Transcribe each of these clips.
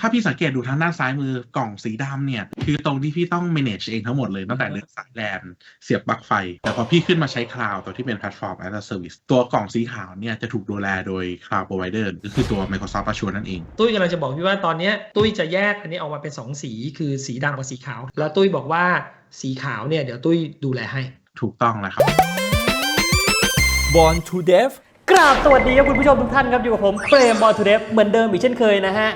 ถ้าพี่สังเกตดูทางด้านซ้ายมือกล่องสีดำเนี่ย คือตรงที่พี่ต้อง manage เองทั้งหมดเลยตั้งแต่เรื่องสายแลนเสียบปลั๊กไฟ แต่พอพี่ขึ้นมาใช้คลาวด์ตัวที่เป็นแพลตฟอร์ม as a service ตัวกล่องสีขาวเนี่ยจะถูกดูแลโดย cloud provider ก็คือตัว Microsoft Azure นั่นเอง ตุ้ยกำลังจะบอกพี่ว่าตอนเนี้ยตุ้ยจะแยกอันนี้ออกมาเป็น 2 สีคือสีดำกับสีขาว แล้วตุ้ยบอกว่าสีขาวเนี่ยเดี๋ยวตุ้ยดูแลให้ ถูกต้องแล้วครับ Born to Deaf กราบสวัสดีครับคุณผู้ชมทุกท่านครับอยู่กับผมเฟรมบอลทูเดฟเหมือนเดิมอีกเช่นเคยนะฮะ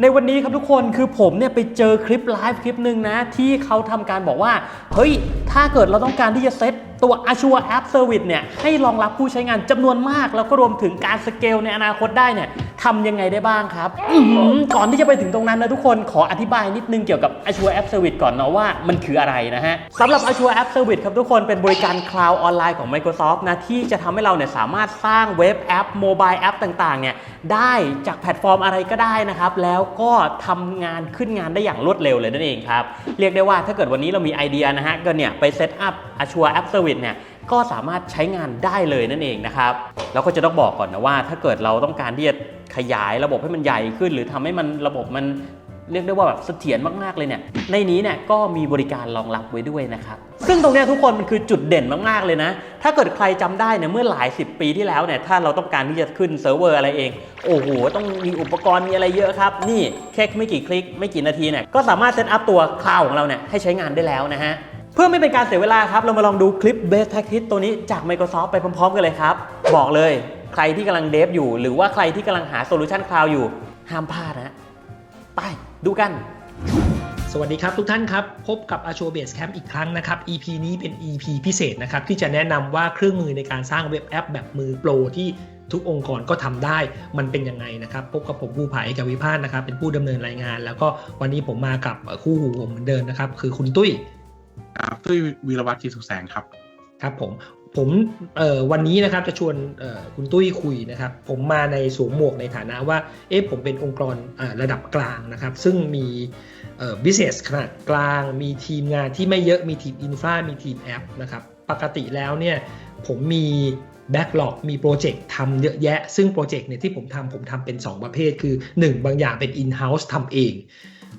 ในวันนี้ครับทุกคนคือผมเนี่ยไปเจอคลิปไลฟ์คลิปหนึ่งนะ ที่เขาทำการบอกว่า เฮ้ย ถ้าเกิดเราต้องการที่จะเซตตัว Azure App Service เนี่ยให้รองรับผู้ใช้งานจำนวนมาก แล้วก็รวมถึงการสเกลในอนาคตได้เนี่ยทำยังไงได้บ้างครับอื้อหือก่อนที่จะไปถึงตรงนั้นนะทุกคนขออธิบายนิดนึงเกี่ยวกับ Azure App Service ก่อนเนาะว่ามันคืออะไรนะฮะสำหรับ Azure App Service ครับทุกคนเป็นบริการคลาวด์ออนไลน์ของ Microsoft นะที่จะทำให้เราเนี่ยสามารถสร้างเว็บแอปโมบายแอปต่างๆเนี่ยได้จากแพลตฟอร์มอะไรก็ได้นะครับ แล้วก็ทำงานขึ้นงานได้อย่างรวดเร็วเลยนั่นเองครับเรียกได้ว่าถ้าเกิดวันนี้เรามีไอเดียนะฮะก็เนี่ยไปเซตอัพ Azure App Service เนี่ยก็สามารถใช้งานได้เลยนั่นเองนะครับแล้วก็จะต้องบอกก่อนนะว่า ถ้าเกิดเราต้องการที่จะขยายระบบให้มันใหญ่ขึ้น หรือทำให้มันระบบมันเรียกได้ว่าแบบเสถียรมากๆเลยเนี่ย ในนี้เนี่ยก็มีบริการรองรับไว้ด้วยนะครับ ซึ่งตรงนี้ทุกคนมันคือจุดเด่นมากๆเลยนะ ถ้าเกิดใครจำได้เนี่ยเมื่อหลาย 10 ปีที่แล้วเนี่ย ถ้าเราต้องการที่จะขึ้นเซิร์ฟเวอร์อะไรเอง โอ้โห ต้องมีอุปกรณ์มีอะไรเยอะครับ นี่แค่ไม่กี่คลิกไม่กี่นาทีเนี่ย ก็สามารถเซตอัพตัวคลาวของเราเนี่ยให้ใช้งานได้แล้วนะฮะ เพื่อไม่เป็นการเสียเวลาครับ เรามาลองดูคลิป Best Practice ตัวนี้จาก Microsoft ไปพร้อมๆกันเลยครับ บอกเลยใครที่กำลังเดฟอยู่ หรือว่าใครที่กำลังหาโซลูชันคลาวอยู่ ห้ามพลาดนะ ไปดูกัน สวัสดีครับทุกท่านครับ พบกับ Azure Base Camp อีกครั้งนะครับ EP นี้เป็น EP พิเศษนะครับ ที่จะแนะนำว่าเครื่องมือในการสร้างเว็บแอปแบบมือโปรที่ทุกองค์กรก็ทำได้ มันเป็นยังไงนะครับ พบกับผมผู้ภายกับวิพานนะครับ เป็นผู้ดำเนินรายงาน แล้วก็วันนี้ผมมากับคู่หูผมเหมือนเดิมนะครับ คือคุณตุ้ย ครับตุ้ยวีรวัตรที่สุแสงครับ ครับผมผมเอ่อวันนี้นะครับจะชวนเอ่อคุณตุ้ยคุยนะครับ ผมมาในสวมหมวกในฐานะว่าเอ๊ะผมเป็นองค์กรอ่าระดับกลางนะครับ ซึ่งมีเอ่อ business ขนาดกลาง มีทีมงานที่ไม่เยอะมีทีมอินฟรามีทีมแอปนะครับ ปกติแล้วเนี่ยผมมีแบ็กหลอกมีโปรเจกต์ทำเยอะแยะ ซึ่งโปรเจกต์เนี่ยที่ผมทำผมทำเป็น 2 ประเภทคือ 1 บางอย่างเป็น in-house ทำเอง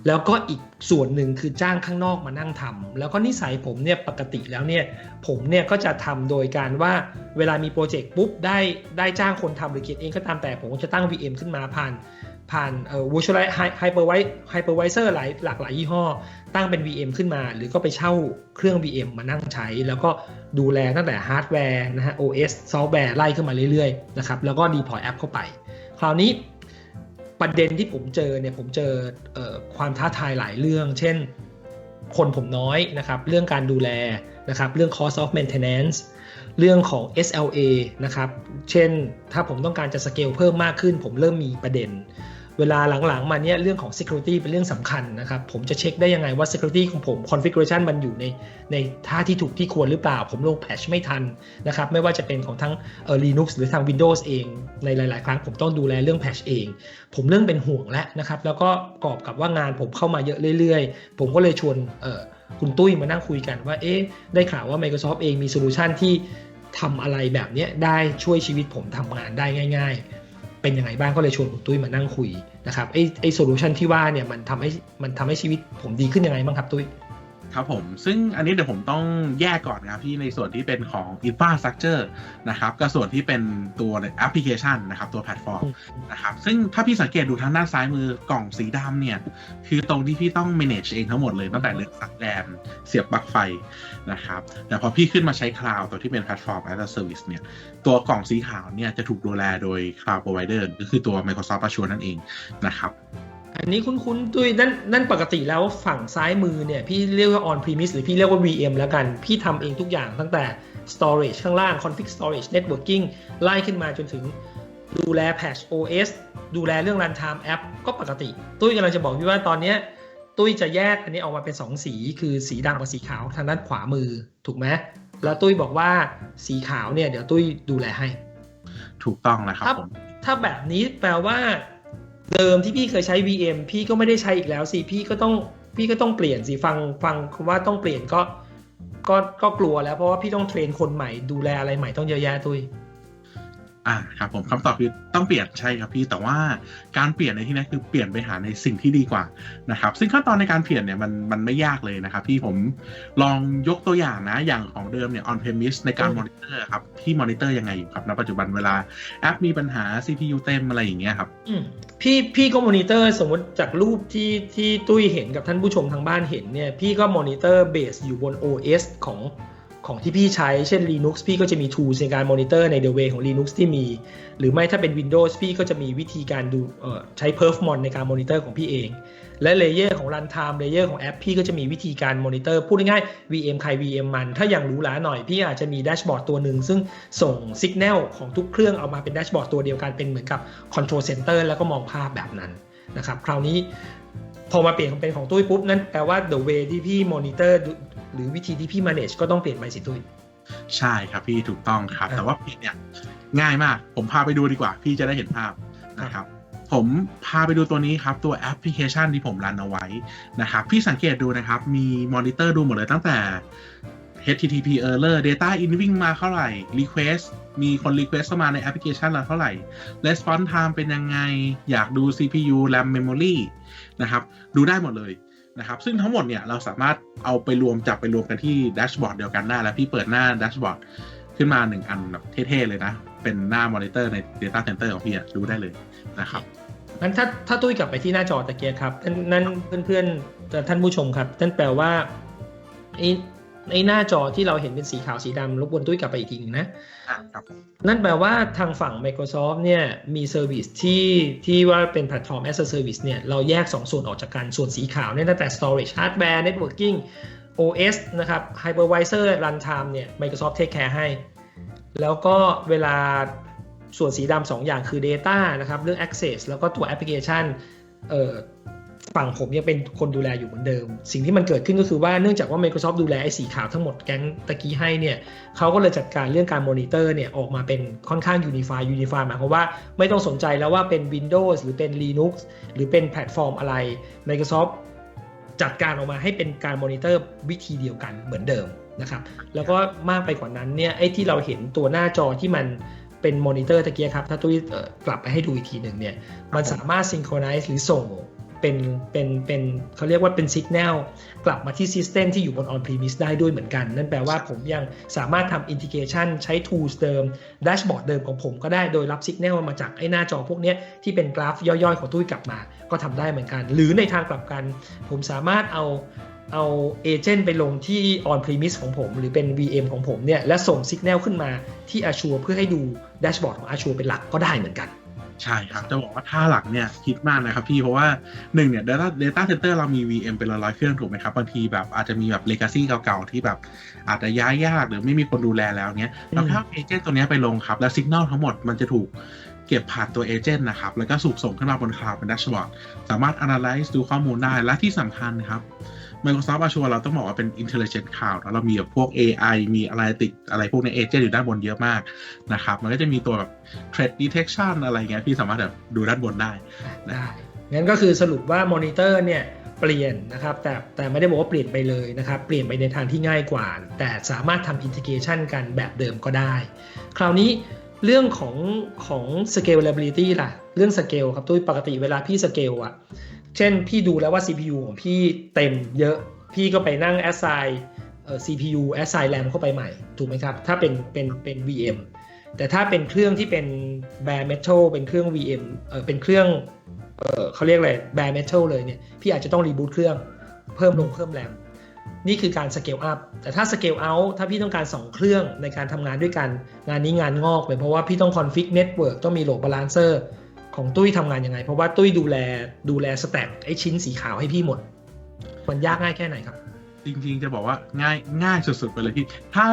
แล้วก็อีกส่วนหนึ่งคือจ้างข้างนอกมานั่งทำแล้วก็นิสัยผมเนี่ยปกติแล้วเนี่ยผมเนี่ยก็จะทำโดยการว่าเวลามีโปรเจกต์ปุ๊บได้ได้จ้างคนทำหรือเขียนเองก็ตามแต่ผมก็จะตั้ง VM ขึ้นมาผ่านผ่านเอ่อ virtual hypervisor hypervisor หลายหลากหลายยี่ห้อ ตั้งเป็น VM ขึ้นมา หรือก็ไปเช่าเครื่อง VM มานั่งใช้ แล้วก็ดูแลตั้งแต่ฮาร์ดแวร์นะฮะ OS ซอฟต์แวร์ไล่ขึ้นมาเรื่อยๆนะครับแล้วก็ deploy แอปเข้าไป คราวนี้ ประเด็นที่ผมเจอเนี่ยผมเจอเออความท้าทายหลายเรื่อง เช่น คนผมน้อยนะครับ เรื่องการดูแลนะครับ เรื่อง cost of maintenance เรื่องของ SLA นะครับ เช่นถ้าผมต้องการจะสเกลเพิ่มมากขึ้น ผมเริ่มมีประเด็น เวลาหลังๆมาเนี่ยเรื่องของ security เป็นเรื่องสำคัญนะครับ ผมจะเช็คได้ยังไงว่า security ของผม configuration มันอยู่ในในท่าที่ถูกที่ควรหรือเปล่า ผมลง patch ไม่ทันนะครับ ไม่ว่าจะเป็นของทั้งเออ Linux หรือทาง Windows เอง ในหลาย ๆ ครั้งผมต้องดูแลเรื่อง patch เอง ผมเริ่มเป็นห่วงแล้วนะครับ แล้วก็ประกอบกับว่างานผมเข้ามาเยอะเรื่อย ๆ ผมก็เลยชวนเออคุณตุ้ยมานั่งคุยกันว่าเอ๊ะได้ข่าวว่า Microsoft เองมีโซลูชันที่ทำอะไรแบบเนี้ยได้ช่วยชีวิตผมทำงานได้ง่าย เป็นยังไงบ้างก็เลยชวนคุณตุ้ยมานั่งคุยนะครับไอ้ไอ้โซลูชันที่ว่าเนี่ยมันทำให้มันทำให้ชีวิตผมดีขึ้นยังไงบ้างครับตุ้ย ครับผมซึ่งอันนี้เดี๋ยวผมต้องแยกก่อนนะครับพี่ในส่วนที่เป็นของ infrastructure นะครับกับส่วนที่เป็นตัวแอปพลิเคชันนะครับตัวแพลตฟอร์มอืมนะครับซึ่งถ้าพี่สังเกตดูทางด้านซ้ายมือกล่องสีดำเนี่ยคือตรงที่พี่ต้อง manage เองทั้งหมดเลยตั้งแต่เรื่องสายแลนเสียบปลั๊กไฟนะครับแต่พอพี่ขึ้นมาใช้คลาวด์ตัวที่เป็นแพลตฟอร์ม as a service เนี่ยตัวกล่องสีขาวเนี่ยจะถูกดูแลโดย cloud provider ก็คือตัว Microsoft Azure นั่นเองนะครับ อันนี้คุ้นๆตุ้ยนั่นนั่นปกติแล้วฝั่งซ้ายมือเนี่ย พี่เรียกว่า on premise หรือพี่เรียกว่า VM แล้วกัน พี่ทำเองทุกอย่างตั้งแต่ storage ข้างล่าง config storage networking ไล่ขึ้นมาจนถึงดูแล patch OS ดูแลเรื่อง runtime app ก็ปกติ ตุ้ยกำลังจะบอกพี่ว่าตอนเนี้ยตุ้ยจะแยกอันนี้ออกมาเป็น 2 สีคือสีดำกับสีขาวทางด้านขวามือถูกไหมแล้วตุ้ยบอกว่าสีขาวเนี่ยเดี๋ยวตุ้ยดูแลให้ ถูกต้องนะครับถ้าผมถ้าแบบนี้แปลว่า เดิมที่พี่เคยใช้ VM พี่ก็ไม่ได้ใช้อีกแล้วสิพี่ก็ต้องพี่ก็ต้องเปลี่ยนสิฟังฟังคำว่าต้องเปลี่ยนก็ก็ก็กลัวแล้วเพราะว่าพี่ต้องเทรนคนใหม่ดูแลอะไรใหม่ต้องเยอะแยะตุ้ย อ่าครับผมคำตอบคือต้องเปลี่ยนใช่ครับพี่แต่ว่าการเปลี่ยนในที่นี้คือเปลี่ยนไปหาในสิ่งที่ดีกว่านะครับ ซึ่งขั้นตอนในการเปลี่ยนเนี่ยมันมันไม่ยากเลยนะครับ พี่ผมลองยกตัวอย่างนะอย่างของเดิมเนี่ย on premise ในการอืมมอนิเตอร์ครับพี่มอนิเตอร์ยังไงอยู่ครับณปัจจุบันเวลาแอปมีปัญหา CPU เต็มอะไรอย่างเงี้ยครับอืมพี่พี่ก็มอนิเตอร์สมมติจากรูปที่ที่ตุ้ยเห็นกับท่านผู้ชมทางบ้านเห็นเนี่ยพี่ก็มอนิเตอร์เบสอยู่บน OS ของ ของที่พี่ใช้เช่น Linux พี่ก็จะมี tools ในการมอนิเตอร์ใน the way ของ Linux ที่มี หรือไม่ถ้าเป็น Windows พี่ก็จะมีวิธีการดูใช้ perfmon ในการมอนิเตอร์ของพี่เอง และเลเยอร์ของ runtime เลเยอร์ของแอปพี่ก็จะมีวิธีการมอนิเตอร์พูดง่ายๆ VM ใคร VM มัน ถ้าอย่างหรูหราหน่อย พี่อาจจะมีแดชบอร์ดตัวหนึ่งซึ่งส่งสัญญาณของทุกเครื่องเอามาเป็นแดชบอร์ดตัวเดียวกันเป็นเหมือนกับ control center แล้วก็มองภาพแบบนั้นนะครับคราวนี้พอมาเปลี่ยนเป็นของตุ้ยปุ๊บนั่นแปลว่า the way ที่พี่มอนิเตอร์ หรือวิธีที่พี่ manage ก็ต้องเปลี่ยนไปสิตุ้ยใช่ครับพี่ถูกต้องครับอ่าแต่ว่าเพจเนี่ยง่ายมาก ผมพาไปดูดีกว่า พี่จะได้เห็นภาพนะครับผมพาไปดูตัวนี้ครับตัวแอปพลิเคชันที่ผมรันเอาไว้นะครับพี่สังเกตดูนะครับ มีมอนิเตอร์ดูหมดเลยตั้งแต่ HTTP error data incoming มาเท่าไหร่ request มีคน request เข้ามาในแอปพลิเคชันเราเท่าไหร่ response time เป็นยังไง อยากดู CPU RAM memory นะครับ ดูได้หมดเลย นะครับ ซึ่งทั้งหมดเนี่ยเราสามารถเอาไปรวมจับไปรวมกันที่แดชบอร์ดเดียวกันได้แล้วพี่เปิดหน้าแดชบอร์ดขึ้นมาหนึ่งอันแบบเท่ๆเลยนะ เป็นหน้ามอนิเตอร์ใน Data Center ของพี่อะดูได้เลยนะครับงั้นถ้าถ้าตุ้ยกลับไปที่หน้าจอตะเกียครับนั่นนั่นเพื่อนๆท่านผู้ชมครับนั่นแปลว่าไอ้ไอ้หน้าจอที่เราเห็นเป็นสีขาวสีดำรบกวนตุ้ยกลับไปอีกทีหนึ่งนะ นั่นแปลว่าทางฝั่ง Microsoft เนี่ยมีเซอร์วิสที่ที่ว่าเป็นแพลตฟอร์ม as a service เนี่ยเราแยก 2 ส่วนออกจากกันส่วนสีขาวเนี่ยตั้งแต่ storage hardware networking OS นะครับ hypervisor runtime เนี่ย Microsoft take care ให้ แล้วก็เวลาส่วนสีดำสองอย่างคือ Data นะครับ เรื่อง Access แล้วก็ตัว Application เอ่อ ฝั่งผมยังเป็นคนดูแลอยู่เหมือนเดิม สิ่งที่มันเกิดขึ้นก็คือว่าเนื่องจากว่า Microsoft ดูแลไอ้สีขาวทั้งหมดแก๊งตะกี้ให้เนี่ยเขาก็เลยจัดการเรื่องการมอนิเตอร์เนี่ยออกมาเป็นค่อนข้าง Unify Unify หมายความว่าไม่ต้องสนใจแล้วว่าเป็น Windows หรือเป็น Linux หรือเป็นแพลตฟอร์มอะไร Microsoft จัดการออกมาให้เป็นการมอนิเตอร์วิธีเดียวกันเหมือนเดิมนะครับแล้วก็มากไปกว่านั้นเนี่ยไอ้ที่เราเห็นตัวหน้าจอที่มันเป็นมอนิเตอร์ตะเกียครับ ถ้าตุ้ยกลับไปให้ดูอีกทีหนึ่งเนี่ยมันสามารถซิงโครไนซ์หรือส่ง เป็นเป็นเป็นเขาเรียกว่าเป็นสัญญาณกลับมาที่ซิสเต็มที่อยู่บน on premise ได้ด้วยเหมือนกัน นั่นแปลว่าผมยังสามารถทำ integration ใช้ tools เดิมด a s h b o a r d เดิมของผมก็ได้โดยรับสัญญาณมาจากไอ้หน้าจอพวกนี้ที่เป็นกราฟย่อยๆ ของตุ้กลับมา ก็ทำได้เหมือนกัน หรือในทางกลับกัน ผมสามารถเอาเอาเอเจนต์ไปลงที่ on premise ของผม หรือเป็น VM ของผมเนี่ยและส่งสัญญาณขึ้นมาที่ Azure เพื่อให้ดูแดชบอร์ดของ Azure เป็นหลักก็ได้เหมือนกัน ใช่ครับ จะบอกว่าท่าหลังเนี่ยคิดมากนะครับพี่ เพราะว่าหนึ่งเนี่ย Data Data Center เรามี VM เป็นร้อยๆเครื่องถูกไหมครับ บางทีแบบอาจจะมีแบบ Legacy เก่าๆ ที่แบบอาจจะย้ายยากหรือไม่มีคนดูแลแล้วเนี้ยเราแค่เอาเอเจนต์ตัวเนี้ยไปลงครับ แล้วสัญญาณทั้งหมดมันจะถูกเก็บผ่านตัวเอเจนต์นะครับ แล้วก็สูกส่งขึ้นมาบนคลาวด์เป็นแดชบอร์ดสามารถ analyze ดูข้อมูลได้และที่สำคัญครับ Microsoft Azure เราต้องบอกว่าเป็น intelligent cloud แล้วเรามีแบบพวก AI มีอะไรติดอะไรพวกในเอเจนต์อยู่ด้านบนเยอะมากนะครับ มันก็จะมีตัวแบบ threat detection อะไรเงี้ยพี่สามารถแบบดูด้านบนได้ได้งั้นก็คือสรุปว่ามอนิเตอร์เนี่ยเปลี่ยนนะครับแต่แต่ไม่ได้บอกว่าเปลี่ยนไปเลยนะครับ เปลี่ยนไปในทางที่ง่ายกว่า แต่สามารถทำอินทิเกชันกันแบบเดิมก็ได้ คราวนี้เรื่องของของ scalability ล่ะ เรื่อง scale ครับตุ้ยปกติเวลาพี่ scale อะ เช่นพี่ดูแล้วว่า CPU ของพี่เต็มเยอะ พี่ก็ไปนั่ง assign CPU assign RAM เข้าไปใหม่ ถูกไหมครับ ถ้าเป็นเป็นเป็น VM แต่ถ้าเป็นเครื่องที่เป็น bare metal เป็นเครื่อง VM เออเป็นเครื่องเออเขาเรียกอะไร bare metal เลยเนี่ย พี่อาจจะต้องรีบูตเครื่องเพิ่มลงเพิ่มแรมนี่คือการ scale up แต่ถ้า scale out ถ้าพี่ต้องการ 2 เครื่องในการทำงานด้วยกัน งานนี้งานงอกเลยเพราะว่าพี่ต้อง config network ต้องมี load balancer ของตุ้ยทำงานยังไง เพราะว่าตุ้ยดูแลดูแลสแต็คไอชิ้นสีขาวให้พี่หมด มันยากง่ายแค่ไหนครับ จริงๆจะบอกว่าง่ายง่ายสุดๆไปเลยพี่ ถ้า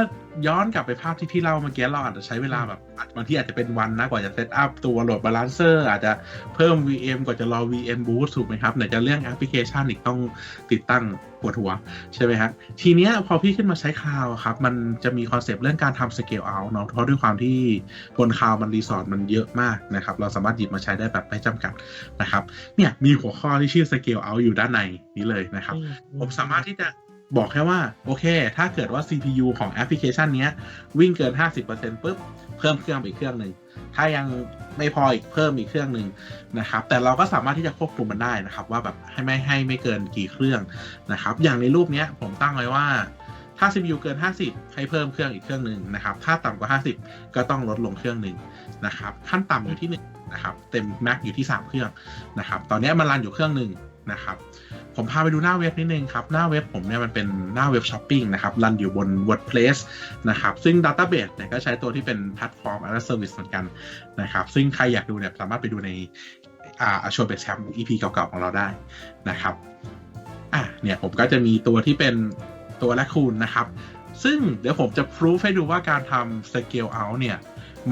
ย้อนกลับไปภาพที่พี่เล่าเมื่อกี้เราอาจจะใช้เวลาแบบอาจบางที่อาจจะเป็นวันนะกว่าจะเซตอัพตัวโหลดบาลานเซอร์อาจจะเพิ่ม VM กว่าจะรอ VM boost ถูกไหมครับไหนจะเรื่องแอปพลิเคชันอีกต้องติดตั้งปวดหัว ใช่ไหมครับทีเนี้ยพอพี่ขึ้นมาใช้คลาวครับ มันจะมีคอนเซปต์เรื่องการทำ scale out เนาะเพราะด้วยความที่บนคลาวมันรีสอร์ทมันเยอะมากนะครับ เราสามารถหยิบมาใช้ได้แบบไม่จำกัดนะครับเนี่ยมีหัวข้อที่ชื่อ scale out อยู่ด้านในนี้เลยนะครับ ผมสามารถที่จะ บอกแค่ว่า โอเค ถ้าเกิดว่า CPU ของแอปพลิเคชันนี้วิ่งเกิน 50%ปุ๊บ เพิ่มเครื่องไปอีกเครื่องหนึ่ง ถ้ายังไม่พออีกเพิ่มอีกเครื่องหนึ่งนะครับ แต่เราก็สามารถที่จะควบคุมมันได้นะครับ ว่าแบบให้ไม่ให้ไม่เกินกี่เครื่องนะครับ อย่างในรูปนี้ผมตั้งไว้ว่าถ้า CPU เกิน 50 ให้เพิ่มเครื่องอีกเครื่องหนึ่งนะครับ ถ้าต่ำกว่า 50 ก็ต้องลดลงเครื่องหนึ่งนะครับ ขั้นต่ำอยู่ที่หนึ่งนะครับ เต็มแม็กอยู่ที่ 3 เครื่องนะครับ ตอนนี้มันรันอยู่เครื่องหนึ่งนะครับ ผมพาไปดูหน้าเว็บนิดนึงครับ หน้าเว็บผมเนี่ยมันเป็นหน้าเว็บช้อปปิ้งนะครับ รันอยู่บน WordPress นะครับ ซึ่ง Database เนี่ยก็ใช้ตัวที่เป็นแพลตฟอร์ม as a Service เหมือนกันนะครับ ซึ่งใครอยากดูเนี่ยสามารถไปดูในอ่า Azure Base Camp EP เก่าๆของเราได้นะครับอะเนี่ยผมก็จะมีตัวที่เป็นตัวและคูนนะครับ ซึ่งเดี๋ยวผมจะพรูฟให้ดูว่าการทำ scale out เนี่ย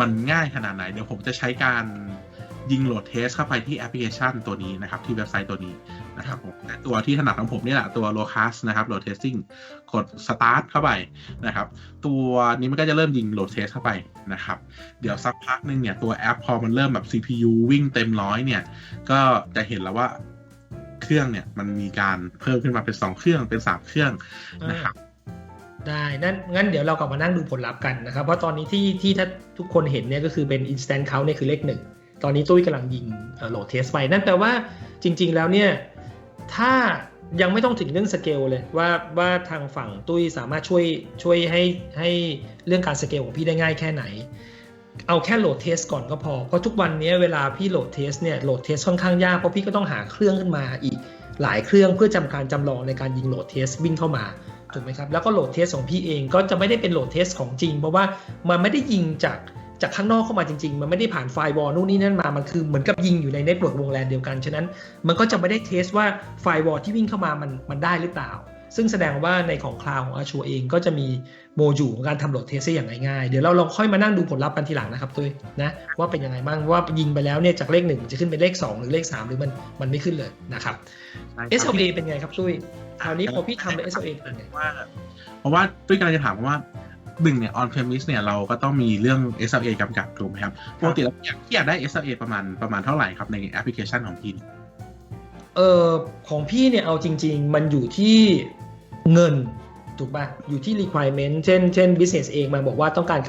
มันง่ายขนาดไหน เดี๋ยวผมจะใช้การ ยิงโหลดเทสเข้าไปที่แอปพลิเคชันตัวนี้นะครับที่เว็บไซต์ตัวนี้นะครับผมแต่ตัวที่ถนัดของผมนี่แหละตัว Locus นะครับ load testing กด start เข้าไปนะครับ ตัวนี้มันก็จะเริ่มยิงโหลดเทสเข้าไปนะครับ เดี๋ยวสักพักหนึงเนี่ยตัวแอปพอมันเริ่มแบบ CPU วิ่งเต็มร้อยเนี่ย ก็จะเห็นแล้วว่าเครื่องเนี่ยมันมีการเพิ่มขึ้นมาเป็น 2 เครื่องเป็น 3 เครื่องนะครับได้นั่นงั้นเดี๋ยวเรากลับมานั่งดูผลลัพธ์กันนะครับ เพราะตอนนี้ที่ที่ถ้าทุกคนเห็นเนี่ยก็คือเป็น instant count เนี่ยคือเลขหนึ่ง ตอนนี้ตุ้ยกำลังยิงโหลดเทสไป นั่นแปลว่าจริง ๆ แล้วเนี่ย ถ้ายังไม่ต้องถึงเรื่องสเกลเลยว่าว่าทางฝั่งตุ้ยสามารถช่วยช่วยให้ให้เรื่องการสเกลของพี่ได้ง่ายแค่ไหน เอาแค่โหลดเทสก่อนก็พอ เพราะทุกวันนี้เวลาพี่โหลดเทสเนี่ยโหลดเทสค่อนข้างยาก เพราะพี่ก็ต้องหาเครื่องขึ้นมาอีกหลายเครื่องเพื่อจำการจำลองในการยิงโหลดเทสวิ่งเข้ามาถูกไหมครับแล้วก็โหลดเทสของพี่เองก็จะไม่ได้เป็นโหลดเทสของจริง เพราะว่ามันไม่ได้ยิงจาก จากข้างนอกเข้ามาจริง ๆ มันไม่ได้ผ่านไฟล์วอลนู่นนี่นั่นมา มันคือเหมือนกับยิงอยู่ในเน็ตเวิร์กวงแลนเดียวกัน ฉะนั้นมันก็จะไม่ได้เทสว่าไฟล์วอลที่วิ่งเข้ามามันมันได้หรือเปล่า ซึ่งแสดงว่าในของคลาวของ Azure เองก็จะมีโมจูของการทำโหลดเทสได้อย่างง่ายๆ เดี๋ยวเราลองค่อยมานั่งดูผลลัพธ์กันทีหลังนะครับตุ้ยนะว่าเป็นยังไงบ้างว่ายิงไปแล้วเนี่ยจากเลขหนึ่งจะขึ้นเป็นเลข 2 หรือเลข 3 หรือมันมันไม่ขึ้นเลยนะครับ SLA เป็นไงครับตุ้ยคราวนี้พอพี่ทำเป็น SLA เป็นไงว่าเพราะว่าด้วยกำลังจะถามว่า หนึ่งเนี่ย on premise เนี่ยเราก็ต้องมีเรื่อง SLA กำกับถูกไหมครับปกติแล้วอยากที่อยากได้ SLA ประมาณประมาณเท่าไหร่ครับในแอปพลิเคชันของพี่เออของพี่เนี่ยเอาจริง ๆ มันอยู่ที่เงินถูกป่ะอยู่ที่ requirement เช่นเช่น business เองมันบอกว่าต้องการ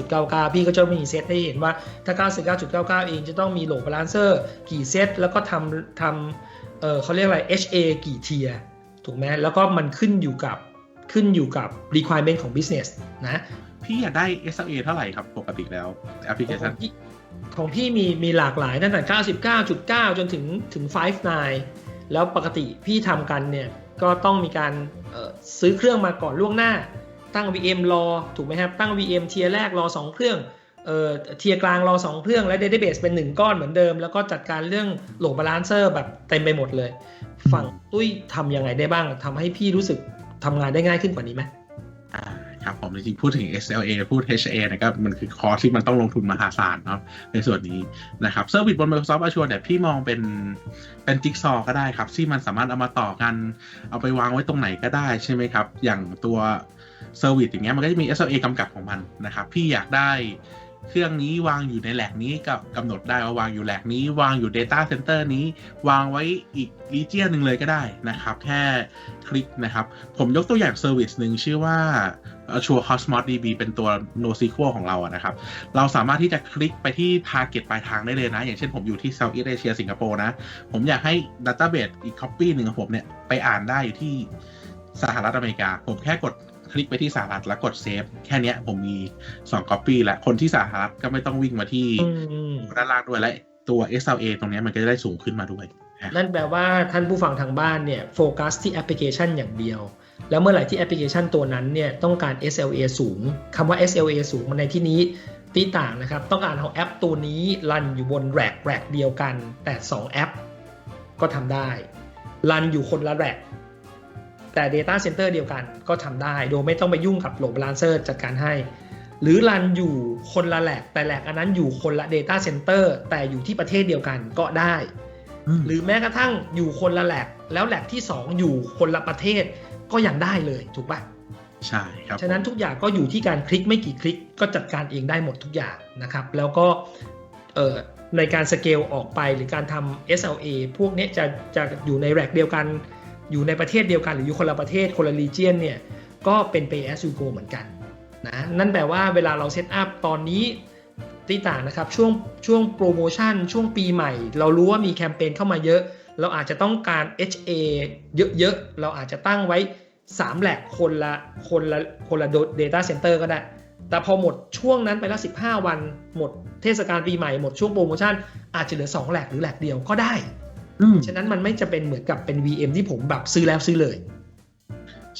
99.99 พี่ก็จะมีเซตให้เห็นว่าถ้า 99.99 เองจะต้องมีโหลดบาลานเซอร์กี่เซตแล้วก็ทำทำเออเขาเรียกอะไร HA กี่เทียถูกไหมแล้วก็มันขึ้นอยู่กับ ขึ้นอยู่กับ requirement ของ business นะ พี่อยากได้ SLA เท่าไหร่ครับปกติแล้วแอปพลิเคขชัอนงพี่ของพี่มีมีหลากหลายตั้งแต่ 99.9 จนถึงถึง 59 แล้วปกติพี่ทำกันเนี่ย ก็ต้องมีการเอ่อซื้อเครื่องมาก่อนล่วงหน้า ตั้ง VM รอ ถูกไหมครับ ตั้ง VM เทียร์แรกรอ 2 เครื่องเอ่อเทียร์กลางรอ 2 เครื่องและ Database เป็น 1 ก้อนเหมือนเดิม แล้วก็จัดการเรื่องโหลดบาลานเซอร์แบบเต็มไปหมดเลย ฝั่งตุ้ยทำยังไงได้บ้างทำให้พี่รู้สึก ทำงานได้ง่ายขึ้นกว่านี้ไหมอ่าครับผมจริงๆพูดถึง SLA พูด HA เนี่ยก็มันคือคอร์สที่มันต้องลงทุนมหาศาลเนาะในส่วนนี้นะครับเซอร์วิสบน Microsoft Azure เนี่ยพี่มองเป็นเป็นจิ๊กซอก็ได้ครับ ที่มันสามารถเอามาต่อกัน เอาไปวางไว้ตรงไหนก็ได้ใช่ไหมครับ อย่างตัวเซอร์วิสอย่างเงี้ยมันก็จะมี SLA กำกับของมันนะครับ พี่อยากได้ เครื่องนี้วางอยู่ในแหลกนี้กับกำหนดได้ว่าวางอยู่แหลกนี้ วางอยู่ Data Center นี้ วางไว้อีก region หนึ่งเลยก็ได้นะครับ แค่คลิกนะครับ ผมยกตัวอย่างเซอร์วิสหนึ่งชื่อว่า Azure Cosmos DB เป็นตัว NoSQL ของเราอะนะครับ เราสามารถที่จะคลิกไปที่ target ปลายทางได้เลยนะ อย่างเช่นผมอยู่ที่ Southeast Asia สิงคโปร์นะ ผมอยากให้ Database อีก copy หนึ่งของผมเนี่ย ไปอ่านได้อยู่ที่สหรัฐอเมริกา ผมแค่กด คลิกไปที่สหรัฐแล้วกดเซฟแค่เนี้ยผมมี2 copy แล้วคนที่สหรัฐก็ไม่ต้องวิ่งมาที่อืมด้านล่างด้วยและตัว SLA ตรงเนี้ยมันก็จะได้สูงขึ้นมาด้วย นั่นแปลว่าท่านผู้ฟังทางบ้านเนี่ยโฟกัสที่แอปพลิเคชันอย่างเดียว แล้วเมื่อไหร่ที่แอปพลิเคชันตัวนั้นเนี่ยต้องการ SLA สูงคำว่า SLA สูงมันในที่นี้ตีต่างนะครับ ต้องการเอาแอปตัวนี้รันอยู่บนแร็กแร็กเดียวกัน แต่ 2 แอปก็ทำได้ รันอยู่คนละแร็ก แต่ Data Center เดียวกันก็ทำได้ โดยไม่ต้องไปยุ่งกับโหลดบาลานเซอร์จัดการให้ หรือรันอยู่คนละแหลกแต่แหลกอันนั้นอยู่คนละ Data Center แต่อยู่ที่ประเทศเดียวกันก็ได้ หรือแม้กระทั่งอยู่คนละแลกแล้วแลกที่ 2 อยู่คนละประเทศก็ยังได้เลยถูกปะใช่ครับ ฉะนั้นทุกอย่างก็อยู่ที่การคลิกไม่กี่คลิกก็จัดการเองได้หมดทุกอย่างนะครับ แล้วก็เอ่อในการสเกลออกไปหรือการทำ SLA พวกเนี้ยจะจะอยู่ในแร็กเดียวกัน อยู่ในประเทศเดียวกันหรืออยู่คนละประเทศคนละ region เนี่ยก็เป็น pay as you go เหมือนกันนะนั่นแปลว่าเวลาเราเซตอัพตอนนี้ที่ต่างนะครับช่วงช่วงโปรโมชั่นช่วงปีใหม่ เรารู้ว่ามีแคมเปญเข้ามาเยอะ เราอาจจะต้องการ HA เยอะๆ เราอาจจะตั้งไว้ 3 แหลกคนละคนละคนละ data center ก็ได้ แต่พอหมดช่วงนั้นไปแล้ว15 วัน หมดเทศกาลปีใหม่หมดช่วงโปรโมชั่นอาจจะเหลือ 2 แหลกหรือแหลกเดียวก็ได้ ฉะนั้นมันไม่จะเป็นเหมือนกับเป็น VM ที่ผมแบบซื้อแล้วซื้อเลย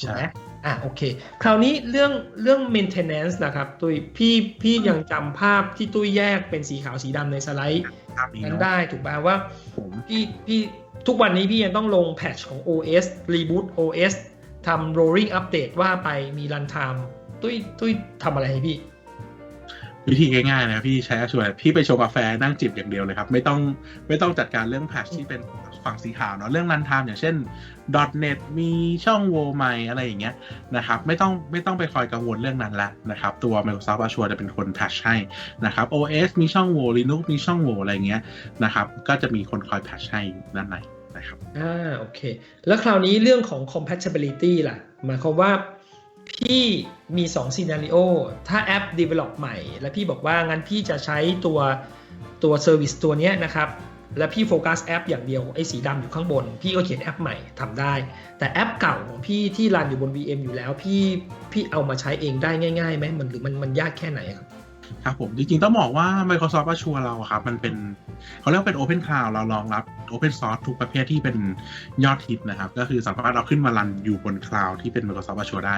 ถูกใช่ไหมอะโอเค คราวนี้เรื่องเรื่อง maintenance นะครับตุ้ยพี่พี่ยังจำภาพที่ตุ้ยแยกเป็นสีขาวสีดำในสไลด์ภาพนี้นั้นเนาะได้ถูกป่ะว่าผมพี่พี่ทุกวันนี้พี่ยังต้องลงแพทชของ OS reboot OS ทำ rolling update ว่าไปมี runtime ตุ้ยตุ้ยทำอะไรให้พี่ วิธีง่ายๆนะพี่ใช้ช่วยพี่ไปชงกาแฟนั่งจิบอย่างเดียวเลยครับ ไม่ต้องไม่ต้องจัดการเรื่องแพทชที่เป็นฝั่งสีขาวเนาะเรื่องรันไทม์อย่างเช่น .net มีช่องโวใหม่อะไรอย่างเงี้ยนะครับไม่ต้องไม่ต้องไปคอยกังวลเรื่องนั้นละนะครับ ตัว Microsoft Azure จะเป็นคนแพทชให้นะครับ OS มีช่องโว Linux มีช่องโวอะไรอย่างเงี้ยนะครับก็จะมีคนคอยแพทชให้ด้านในนะครับอ่าโอเค แล้วคราวนี้เรื่องของ compatibility ล่ะหมายความว่า พี่มี2 scenario ถ้าแอป develop ใหม่ แล้วพี่บอกว่างั้นพี่จะใช้ตัวตัว service ตัวนี้นะครับ แล้วพี่โฟกัสแอปอย่างเดียวไอ้สีดำอยู่ข้างบน พี่ก็เขียนแอปใหม่ทำได้ แต่แอปเก่าของพี่ที่รันอยู่บน VM อยู่แล้ว พี่พี่เอามาใช้เองได้ง่ายๆไหมมันหรือมันมันยากแค่ไหนครับ ครับผมจริงๆต้องบอกว่า Microsoft Azure เราครับ มันเป็นเขาเรียกเป็น Open Cloud เรารองรับ Open Source ทุกประเภทที่เป็นยอดฮิตนะครับ ก็คือสามารถเราขึ้นมารันอยู่บนคลาวด์ที่เป็น Microsoft Azure ได้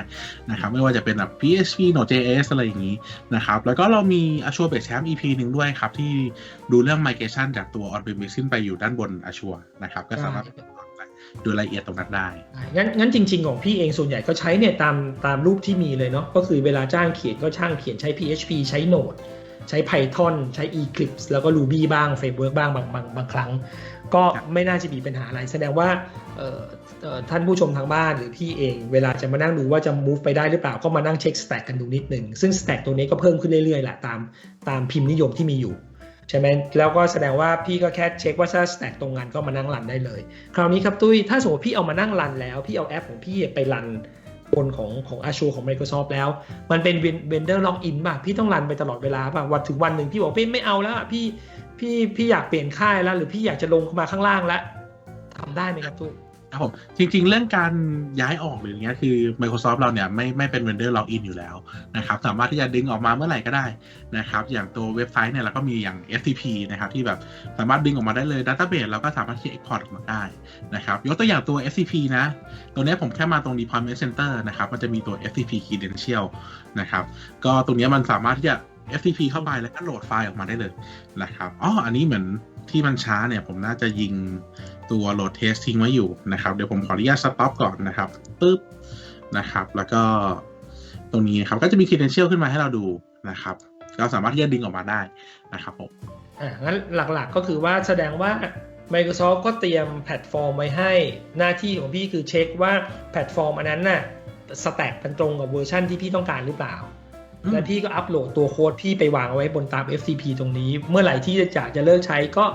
นะครับ ไม่ว่าจะเป็นแบบ PHP Node.js อะไรอย่างนี้นะครับ แล้วก็เรามี Azure Basecamp EP หนึ่งด้วยครับ ที่ดูเรื่อง migration จากตัว on-premise ขึ้นไปอยู่ด้านบน Azure นะครับ ก็สามารถ ดูรายละเอียดตรงนั้นได้งั้นงั้นจริง ๆ ของพี่เองส่วนใหญ่ก็ใช้เนี่ยตามตามรูปที่มีเลยเนาะก็คือเวลาจ้างเขียนก็ช่างเขียนใช้ PHP ใช้ Node ใช้ Python ใช้ Eclipse แล้วก็ Ruby บ้าง Framework บ้างบางบางบางครั้ง ก็ไม่น่าจะมีปัญหาอะไร แสดงว่าท่านผู้ชมทางบ้านหรือพี่เอง เวลาจะมานั่งดูว่าจะ move ไปได้หรือเปล่าก็มานั่งเช็ค stack กันดูนิดหนึ่งซึ่ง stack ตัวนี้ก็เพิ่มขึ้นเรื่อยๆแหละตามตามพิมพ์นิยมที่มีอยู่ ใช่ไหมแล้วก็แสดงว่าพี่ก็แค่เช็คว่าถ้า stack ตรงกันก็มานั่งรันได้เลย คราวนี้ครับตุ้ยถ้าสมมติพี่เอามานั่งรันแล้ว พี่เอาแอปของพี่ไปรันบนของของ Azure ของ Microsoft แล้ว มันเป็น vendor login ป่ะพี่ต้องรันไปตลอดเวลาป่ะวันถึงวันหนึ่งพี่บอกพี่ไม่เอาแล้วพี่พี่พี่อยากเปลี่ยนค่ายแล้ว หรือพี่อยากจะลงมาข้างล่างแล้วทำได้ไหมครับตุ้ย ครับผมจริง ๆ เรื่องการย้ายออกหรืออย่างเงี้ยคือ Microsoft เราเนี่ยไม่ไม่เป็น vendor login อยู่แล้วนะครับสามารถที่จะดึงออกมาเมื่อไหร่ก็ได้นะครับอย่างตัวเว็บไซต์เนี่ยเราก็มีอย่าง FTP นะครับที่แบบสามารถดึงออกมาได้เลย Database เราก็สามารถที่จะ export ออกมาได้นะครับยกตัวอย่างตัว FTP นะตัวนี้ผมแค่มาตรง deployment center นะครับมันจะมีตัว FTP credential นะครับก็ตรงนี้มันสามารถที่จะ FTP เข้าไปแล้วก็โหลดไฟล์ออกมาได้เลยนะครับอ๋ออันนี้เหมือนที่มันช้าเนี่ยผมน่าจะยิงตัวโหลดเทสทิ้งไว้อยู่นะครับ เดี๋ยวผมขออนุญาตสต็อปก่อนนะครับปึ๊บนะครับ แล้วก็ตรงนี้นะครับก็จะมี credential ขึ้นมาให้เราดูนะครับก็สามารถที่จะดึงออกมาได้นะครับผมอ่างั้นหลักๆก็คือว่าแสดงว่า Microsoft ก็เตรียมแพลตฟอร์มไว้ให้หน้าที่ของพี่คือเช็คว่าแพลตฟอร์มอันนั้นน่ะสแต็กกันตรงกับเวอร์ชันที่พี่ต้องการหรือเปล่าอืมและพี่ก็อัปโหลดตัวโค้ดพี่ไปวางเอาไว้บนตาม FTP ตรงนี้ เมื่อไหร่ที่จะจะเลิกใช้ก็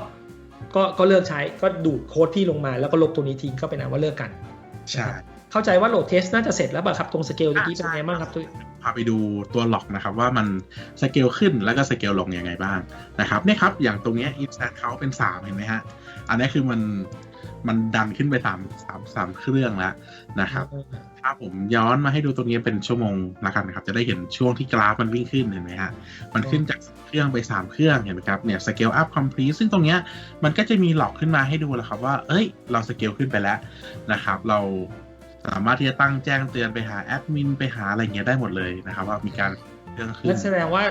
ก็ก็เลิกใช้ก็ดูดโค้ดพี่ลงมาแล้วก็ลบตัวนี้ทิ้งก็เป็นอันว่าเลิกกันใช่เข้าใจว่าโหลดเทสน่าจะเสร็จแล้วป่ะครับตรงสเกลตะกี้เป็นไงบ้างครับตุ้ยพาไปดูตัวหลอกนะครับว่ามันสเกลขึ้นแล้วก็สเกลลงยังไงบ้างนะครับเนี่ยครับอย่างตรงเนี้ย instant เขาเป็น 3 เห็นไหมฮะ อันนี้คือมัน มันดันขึ้นไปสามสามสามเครื่องแล้วนะครับ ถ้าผมย้อนมาให้ดูตรงนี้เป็นชั่วโมงละกันนะครับ จะได้เห็นช่วงที่กราฟมันวิ่งขึ้นเห็นไหมฮะมันขึ้นจากเครื่องไป3เครื่องเห็นไหมครับเนี่ยสเกลอัพคอมพลีซึ่งตรงเนี้ยมันก็จะมีหลอกขึ้นมาให้ดูแล้วครับว่า เอ้ย เราสเกลขึ้นไปแล้วนะครับ เราสามารถที่จะตั้งแจ้งเตือนไปหาแอดมินไปหาอะไรเงี้ยได้หมดเลยนะครับ ว่ามีการเครื่องขึ้นั่นนแสดงว่า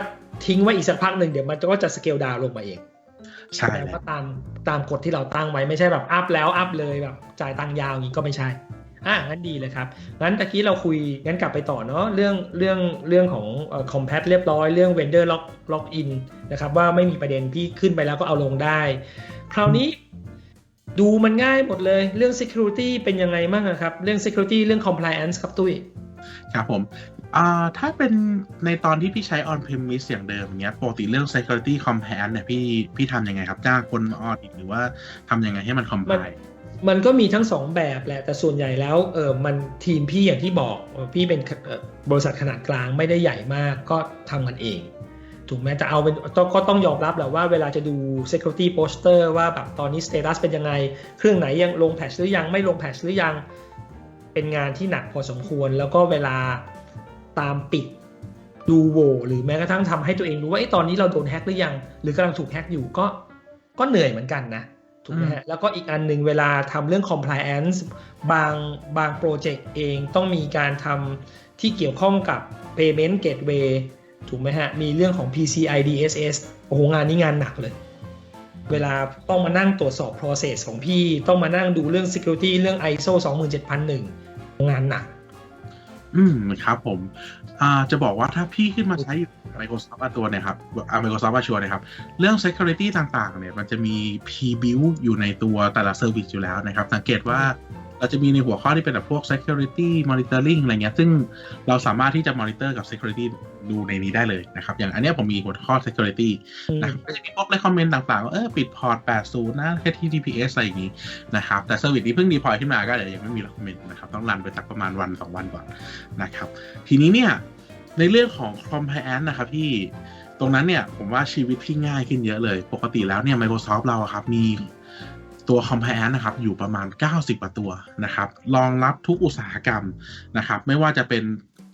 ทิ้งไว้อีกสักพักหนึ่งเดี๋ยวมันก็จะสเกลดาวลงมาเอง ใช่แสดงว่าตามตามกฎที่เราตั้งไว้ไม่ใช่แบบอัพแล้วอัพเลยแบบจ่ายตังค์ยาวอย่างนี้ก็ไม่ใช่อะงั้นดีเลยครับ งั้นตะกี้เราคุยงั้นกลับไปต่อเนาะเรื่องเรื่องเรื่องของเอ่อ compat เรียบร้อยเรื่อง vendor lock lock in นะครับว่าไม่มีประเด็นพี่ขึ้นไปแล้วก็เอาลงได้ คราวนี้ดูมันง่ายหมดเลยเรื่อง security เป็นยังไงบ้างอะครับ เรื่อง security เรื่อง compliance ครับตุ้ยครับผม อ่าถ้าเป็นในตอนที่พี่ใช้ on premise อย่างเดิมเนี้ยปกติเรื่อง security compliance เนี่ยพี่พี่ทำยังไงครับ จ้างคนมาออดิตหรือว่าทำยังไงให้มัน comply มันก็มีทั้งสองแบบแหละ แต่ส่วนใหญ่แล้วเออมันทีมพี่อย่างที่บอกเอ่อพี่เป็นเอ่อบริษัทขนาดกลางไม่ได้ใหญ่มากก็ทำกันเอง ถูกไหมแต่เอาเป็นต้องก็ต้องยอมรับแหละว่าเวลาจะดู security poster ว่าแบบตอนนี้ status เป็นยังไง เครื่องไหนยังลงแพทชหรือยังไม่ลงแพทชหรือยังเป็นงานที่หนักพอสมควรแล้วก็เวลา ตามปิดดูโวหรือแม้กระทั่งทำให้ตัวเองรู้ว่าไอ้ตอนนี้เราโดนแฮ็กหรือยัง หรือกำลังถูกแฮ็กอยู่ก็ก็เหนื่อยเหมือนกันนะถูกไหมฮะแล้วก็อีกอันหนึ่งเวลาทำเรื่อง compliance บางบางโปรเจกต์เองต้องมีการทำที่เกี่ยวข้องกับ payment gateway ถูกไหมฮะ มีเรื่องของ PCI DSS โอ้โหงานนี้งานหนักเลย เวลาต้องมานั่งตรวจสอบ process ของพี่ ต้องมานั่งดูเรื่อง security เรื่อง ISO 27001 งานหนัก อืมครับผม อ่าจะบอกว่าถ้าพี่ขึ้นมาใช้ Microsoft ตัวเนี่ยครับอ่า Microsoft Azure เนี่ยครับ เรื่อง security ต่างๆ เนี่ย มันจะมี P-build อยู่ในตัวแต่ละ service อยู่แล้วนะครับ สังเกตว่า เราจะมีในหัวข้อที่เป็นแบบพวก security monitoring อะไรเงี้ย ซึ่งเราสามารถที่จะ monitor กับ security ดูในนี้ได้เลยนะครับ อย่างอันเนี้ยผมมีหัวข้อ security นะครับก็จะมีพวก recommend ต่างๆว่าเออปิดพอร์ต 80 นะ HTTPS อะไรอย่างนี้นะครับ แต่ service นี้เพิ่ง deploy ขึ้นมาก็เดี๋ยวยังไม่มี recommend นะครับ ต้องรันไปสักประมาณวัน 2 วันก่อนนะครับ ทีนี้เนี่ยในเรื่องของ compliance นะครับพี่ตรงนั้นเนี่ยผมว่าชีวิตพี่ง่ายขึ้นเยอะเลย ปกติแล้วเนี่ย Microsoft เราอะครับมี ตัว compliance นะครับอยู่ประมาณ 90กว่าตัวนะครับรองรับทุกอุตสาหกรรมนะครับไม่ว่าจะเป็น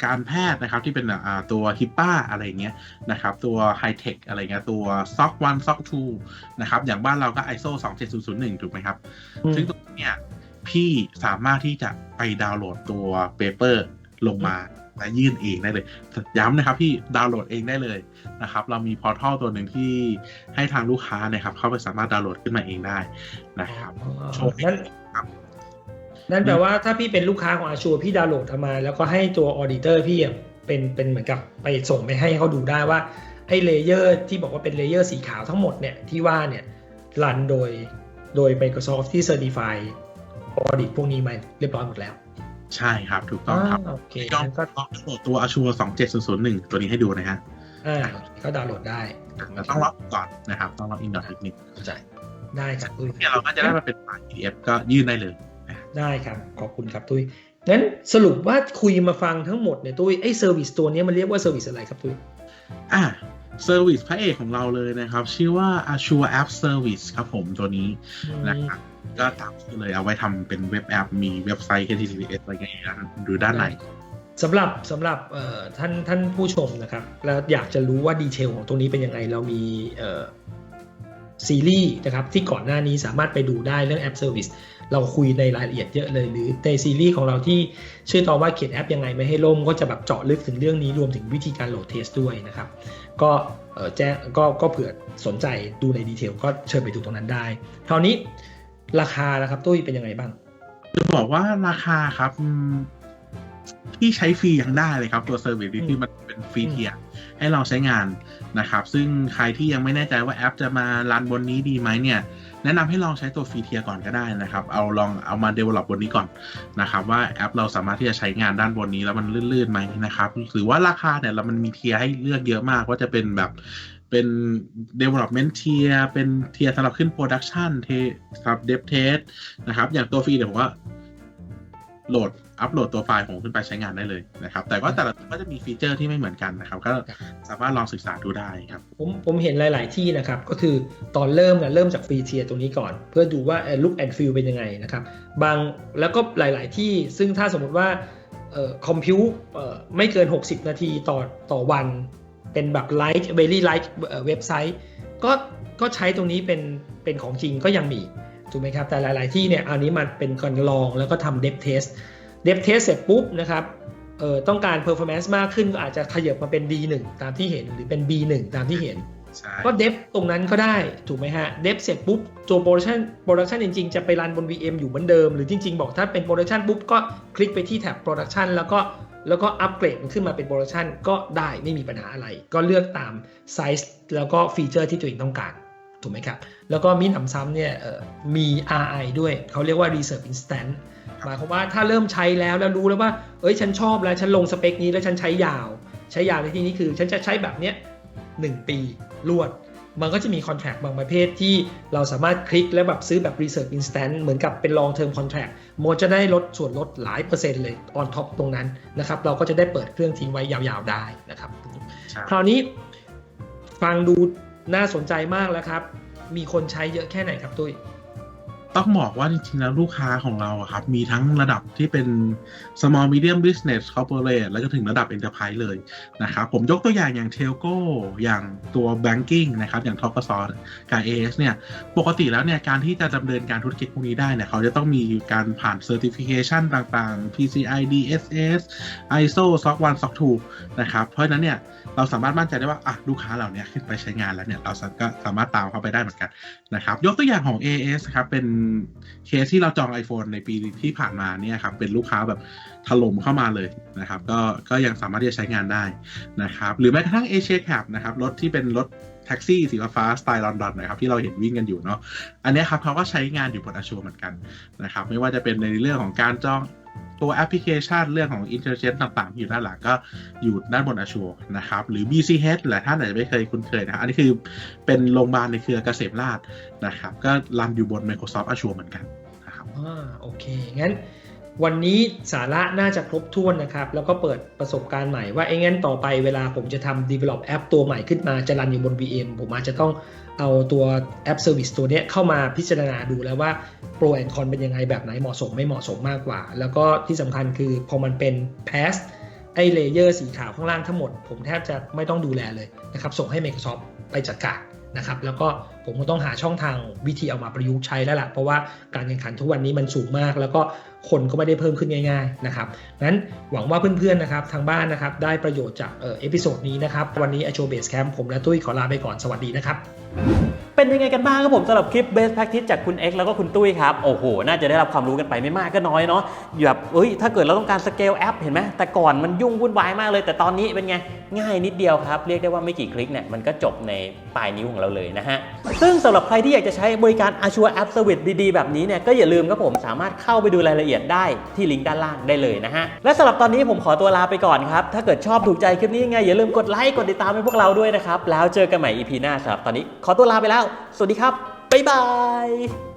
การแพทย์นะครับที่เป็นอ่าตัว HIPAA อะไรอย่างเงี้ยนะครับตัว High Tech อะไรเงี้ยตัว SOC 1 SOC 2นะครับอย่างบ้านเราก็ ISO 27001 ถูกไหมครับอืมซึ่งตรงนี้เนี่ยพี่สามารถที่จะไปดาวน์โหลดตัวเปเปอร์ลงมา และยื่นเองได้เลย ย้ำนะครับพี่ดาวน์โหลดเองได้เลยนะครับ เรามีพอร์ทัลตัวหนึ่งที่ให้ทางลูกค้าเนะครับ เข้าไปสามารถดาวน์โหลดขึ้นมาเองได้นะครับโชว์ให้นั่นครับนั่นแปลว่าถ้าพี่เป็นลูกค้าของอาชัวพี่ดาวน์โหลดเอามา แล้วก็ให้ตัวออ d ดิเตอร์พี่อะเป็นเป็นเหมือนกับไปส่งไปให้เขาดูได้ว่าไอ้เลเยอร์ที่บอกว่าเป็นเลเยอร์สีขาวทั้งหมดเนี่ยที่ว่าเนี่ยรันโดยโดย Microsoft ที่ Certify Audit พวกนี้มาเรียบร้อยหมดแล้ว ใช่ครับถูกต้องครับาโอเคลองงั้นก็ลองโหลดตัว Azure 27001ตัวนี้ให้ดูนะฮะอ่าก็ดาวน์โหลดได้แต่ต้องล็อกก่อนนะครับ ต้องล็อกอินก่อนนิดนึงเข้าใจได้ครับตุ้ยเนี่ยเราก็จะได้มาเป็นไฟล์ PDF ก็ยื่นได้เลยได้ครับ ขอบคุณครับตุ้ยงั้นสรุปว่าคุยมาฟังทั้งหมดเนี่ยตุ้ยไอ้เซอร์วิสตัวเนี้ยมันเรียกว่าเซอร์วิสอะไรครับตุ้ยอะเซอร์วิสพระเอกของเราเลยนะครับ ชื่อว่า Azure App Service ครับผมตัวนี้นะครับ ก็ตามชื่อเลยเอาไว้ทำเป็นเว็บแอป มีเว็บไซต์ HTTPS อะไรอย่างเงี้ยดูด้านในสำหรับสำหรับท่านท่านผู้ชมนะครับ แล้วอยากจะรู้ว่าดีเทลของตรงนี้เป็นยังไง เรามีซีรีส์นะครับที่ก่อนหน้านี้สามารถไปดูได้เรื่องแอปเซอร์วิสเราคุยในรายละเอียดเยอะเลย หรือในซีรีส์ของเราที่ชื่อตอนว่าเขียนแอปยังไงไม่ให้ล่ม ก็จะแบบเจาะลึกถึงเรื่องนี้รวมถึงวิธีการโหลดเทสด้วยนะครับ ก็แจ้งก็ก็เผื่อสนใจดูในดีเทลก็เชิญไปดูตรงนั้นได้คราวนี้ ราคานะครับตุ้ยเป็นยังไงบ้าง จะบอกว่าราคาครับอืมที่ใช้ฟรียังได้เลยครับ ตัวเซอร์วิสนี้คือมันเป็นฟรีเทียร์ให้เราใช้งานนะครับ ซึ่งใครที่ยังไม่แน่ใจว่าแอปจะมารันบนนี้ดีไหมเนี่ย แนะนำให้ลองใช้ตัวฟรีเทียร์ก่อนก็ได้นะครับ เอาลองเอามาเดเวลลอปบนนี้ก่อนนะครับ ว่าแอปเราสามารถที่จะใช้งานด้านบนนี้แล้วมันลื่นๆไหมนะครับหรือว่าราคาเนี่ยเรามันมีเทียร์ให้เลือกเยอะมากว่าจะเป็นแบบ เป็น development tier เป็นเทียร์สำหรับขึ้น production เทสำหรับ dev test นะครับ อย่างตัวฟรีเนี่ยผมว่าโหลดอัปโหลดตัวไฟล์ของขึ้นไปใช้งานได้เลยนะครับ แต่ว่าแต่ละตัวก็จะมีฟีเจอร์ที่ไม่เหมือนกันนะครับ ก็สามารถลองศึกษาดูได้ครับ ผมผมเห็นหลาย ๆ ที่นะครับ ก็คือตอนเริ่มเนี่ยเริ่มจากฟรีเทียร์ตรงนี้ก่อน เพื่อดูว่าลุคแอนด์ฟิลเป็นยังไงนะครับ บางแล้วก็หลาย ๆ ที่ซึ่งถ้าสมมติว่าเอ่อคอมพิวเอ่อไม่เกิน 60 นาทีต่อต่อวัน เป็นแบบไลค์เวลี่ไลค์เว็บไซต์ก็ก็ใช้ตรงนี้เป็นเป็นของจริงก็ยังมีถูกไหมครับ แต่หลาย ๆ ที่เนี่ยอันนี้มันเป็นการลองแล้วก็ทำเดฟเทสเดฟเทสเสร็จปุ๊บนะครับเอ่อต้องการ performance มากขึ้นก็อาจจะขยับมาเป็น D1 ตามที่เห็นหรือเป็น B1 ตามที่เห็นใช่ก็เดฟตรงนั้นก็ได้ถูกไหมฮะ เดฟเสร็จปุ๊บตัวโปรดักชันโปรดักชันจริง ๆ จะไปรันบน VM อยู่เหมือนเดิม หรือจริง ๆ บอกถ้าเป็นโปรดักชันปุ๊บก็คลิกไปที่แท็บโปรดักชันแล้วก็ แล้วก็อัปเกรดมันขึ้นมาเป็นโปรดักชันก็ได้ไม่มีปัญหาอะไร ก็เลือกตามไซส์แล้วก็ฟีเจอร์ที่ตัวเองต้องการถูกไหมครับ แล้วก็มีหนำซ้ำเนี่ยเอ่อมี RI ด้วย เขาเรียกว่า Reserve Instant หมายความว่าถ้าเริ่มใช้แล้วแล้วรู้แล้วว่า เอ้ยฉันชอบแล้ว ฉันลงสเปคนี้แล้วฉันใช้ยาว ใช้ยาวในที่นี้คือ ฉันจะใช้แบบเนี้ยหนึ่งปีรวด มันก็จะมี contract บางประเภทที่เราสามารถคลิกแล้วแบบซื้อแบบ reserve instant เหมือนกับเป็น long term contract โมจะได้ลดส่วนลดหลายเปอร์เซ็นต์เลย on top ตรงนั้นนะครับ เราก็จะได้เปิดเครื่องทิ้งไว้ยาวๆได้นะครับใช่คราวนี้ฟังดูน่าสนใจมากแล้วครับ มีคนใช้เยอะแค่ไหนครับตุ้ย ต้องบอกว่าจริงๆแล้วลูกค้าของเราอะครับ มีทั้งระดับที่เป็น small medium business corporate แล้วก็ถึงระดับ enterprise เลยนะครับ ผมยกตัวอย่างอย่าง telco อย่างตัว banking นะครับ อย่าง t o k a s o กับ AS เนี่ย ปกติแล้วเนี่ย การที่จะดำเนินการธุรกิจพวกนี้ได้เนี่ย เขาจะต้องมีการผ่าน certification ต่างๆ PCI DSS ISO SOC 1 SOC 2นะครับ เพราะฉะนั้นเนี่ย เราสามารถมั่นใจได้ว่าอะลูกค้าเหล่านี้ขึ้นไปใช้งานแล้วเนี่ย เราก็สามารถตามเขาไปได้เหมือนกัน นะครับยกตัวอย่างของ AS ครับเป็นเคสที่เราจอง iPhone ในปีที่ผ่านมาเนี่ยครับเป็นลูกค้าแบบถล่มเข้ามาเลยนะครับก็ก็ยังสามารถที่จะใช้งานได้นะครับหรือแม้กระทั่ง Asia Cab นะครับรถที่เป็นรถแท็กซี่สีฟ้าสไตล์ลอนดอนนะครับที่เราเห็นวิ่งกันอยู่เนาะอันนี้ครับเขาก็ใช้งานอยู่บน Azure เหมือนกันนะครับไม่ว่าจะเป็นในเรื่องของการจอง ตัวแอปพลิเคชันเรื่องของ Intelligence ต่างๆ ที่อยู่ด้านหลังก็อยู่ด้านบน Azure นะครับ หรือ BCH หลายท่านอาจจะไม่เคยคุ้นเคยนะอันนี้คือเป็นโรงพยาบาลในเครือเกษมราษฎร์นะครับ ก็รันอยู่บน Microsoft Azure เหมือนกันนะครับอ่าโอเค งั้นวันนี้สาระน่าจะครบถ้วนนะครับ แล้วก็เปิดประสบการณ์ใหม่ว่าไอ้งั้นต่อไปเวลาผมจะทำ develop แอปตัวใหม่ขึ้นมาจะรันอยู่บน VM ผมอาจจะต้อง เอาตัวแอปเซอร์วิสตัวนี้เข้ามาพิจารณาดูแล้วว่าโปรแอนคอนเป็นยังไงแบบไหนเหมาะสมไม่เหมาะสมมากกว่า แล้วก็ที่สำคัญคือพอมันเป็น pass ไอเลเยอร์สีขาวข้างล่างทั้งหมด ผมแทบจะไม่ต้องดูแลเลยนะครับ ส่งให้ Microsoft ไปจัดการนะครับ แล้วก็ผมก็ต้องหาช่องทางวิธีเอามาประยุกต์ใช้แล้วล่ะ เพราะว่าการแข่งขันทุกวันนี้มันสูงมาก แล้วก็คนก็ไม่ได้เพิ่มขึ้นง่ายๆนะครับนั้นหวังว่าเพื่อนๆนะครับทางบ้านนะครับได้ประโยชน์จากเออพิโซดนี้นะครับวันนี้ a c h o Base Camp ผมและตุ้ยขอลาไปก่อนสวัสดีนะครับเป็นยังไงกันบ้างครับผมสำหรับคลิป Best Practice จากคุณ X แล้วก็คุณตุ้ยครับโอ้โห น่าจะได้รับความรู้กันไปไม่มากก็น้อยเนาะแบบเอ้ยถ้าเกิดเราต้องการสเกลแอปเห็นไหมแต่ก่อนมันยุ่งวุ่นวายมากเลย แต่ตอนนี้เป็นไงง่ายนิดเดียวครับ เรียกได้ว่าไม่กี่คลิกเนี่ยมันก็จบในปลายนิ้วของเราเลยนะฮะซึ่งสำหรับใครที่อยากจะใช้บริการ Azure App Service ดีๆ แบบนี้เนี่ยก็อย่าลืมครับผมสามารถเข้าไปดูรายละเอียดได้ที่ลิงก์ด้านล่างได้เลยนะฮะ และสำหรับตอนนี้ผมขอตัวลาไปก่อนครับ ถ้าเกิดชอบถูกใจคลิปนี้ยังไงอย่าลืมกดไลค์กดติดตามให้พวกเราด้วยนะครับ แล้วเจอกันใหม่ EP หน้าสำหรับตอนนี้ขอตัวลาไปแล้ว สวัสดีครับบ๊ายบาย